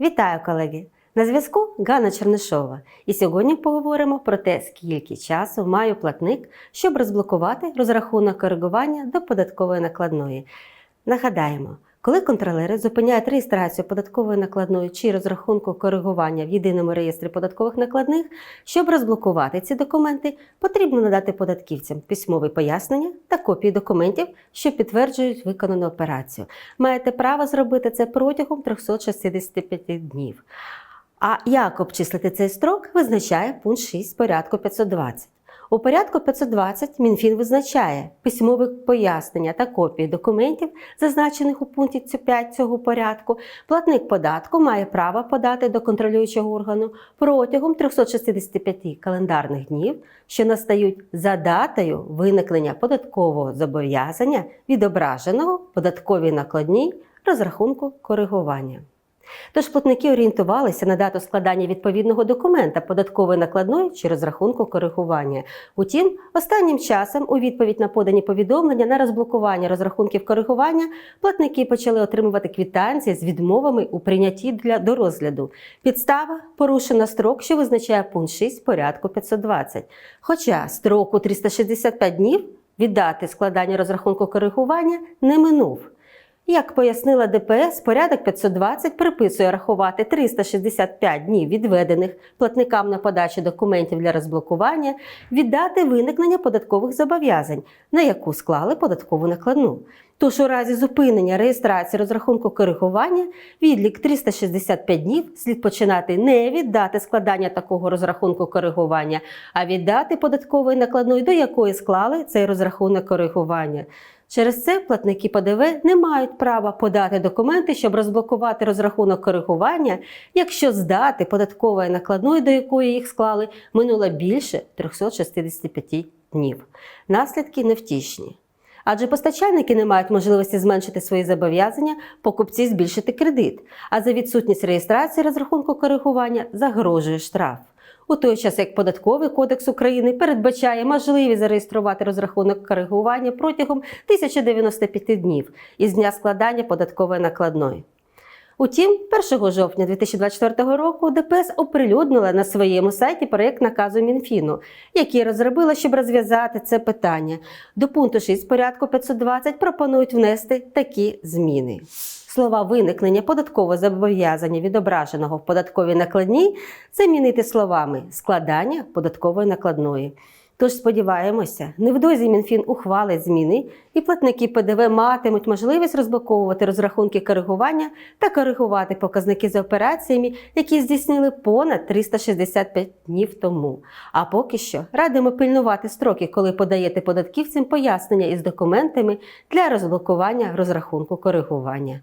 Вітаю, колеги! На зв'язку Ганна Чернишова. І сьогодні поговоримо про те, скільки часу має платник, щоб розблокувати розрахунок коригування до податкової накладної. Нагадаємо, коли контролери зупиняють реєстрацію податкової накладної чи розрахунку коригування в єдиному реєстрі податкових накладних, щоб розблокувати ці документи, потрібно надати податківцям письмові пояснення та копії документів, що підтверджують виконану операцію. Маєте право зробити це протягом 365 днів. А як обчислити цей строк, визначає пункт 6 порядку 520. У порядку 520 Мінфін визначає письмове пояснення та копії документів, зазначених у пункті 5 цього порядку. Платник податку має право подати до контролюючого органу протягом 365 календарних днів, що настають за датою виникнення податкового зобов'язання, відображеного податковій накладній розрахунку коригування. Тож платники орієнтувалися на дату складання відповідного документа податкової накладної чи розрахунку коригування. Утім, останнім часом у відповідь на подані повідомлення на розблокування розрахунків коригування платники почали отримувати квитанції з відмовами у прийнятті для до розгляду. Підстава порушена строк, що визначає пункт 6 порядку 520. Хоча строку 365 днів від дати складання розрахунку коригування не минув. Як пояснила ДПС, порядок 520 приписує рахувати 365 днів відведених платникам на подачу документів для розблокування від дати виникнення податкових зобов'язань, на яку склали податкову накладну. Тож у разі зупинення реєстрації розрахунку коригування відлік 365 днів слід починати не від дати складання такого розрахунку коригування, а від дати податкової накладної, до якої склали цей розрахунок коригування. Через це платники ПДВ не мають права подати документи, щоб розблокувати розрахунок коригування, якщо з дати податкової накладної, до якої їх склали, минуло більше 365 днів. Наслідки невтішні. Адже постачальники не мають можливості зменшити свої зобов'язання, покупці збільшити кредит, а за відсутність реєстрації розрахунку коригування загрожує штраф. У той час як Податковий кодекс України передбачає можливість зареєструвати розрахунок коригування протягом 1095 днів із дня складання податкової накладної. Утім, 1 жовтня 2024 року ДПС оприлюднила на своєму сайті проєкт наказу Мінфіну, який розробила, щоб розв'язати це питання. До пункту 6 порядку 520 пропонують внести такі зміни. Слова виникнення податкового зобов'язання, відображеного в податковій накладній, замінити словами складання податкової накладної. Тож сподіваємося, невдовзі Мінфін ухвалить зміни, і платники ПДВ матимуть можливість розблоковувати розрахунки коригування та коригувати показники за операціями, які здійснили понад 365 днів тому. А поки що радимо пильнувати строки, коли подаєте податківцям пояснення із документами для розблокування розрахунку коригування.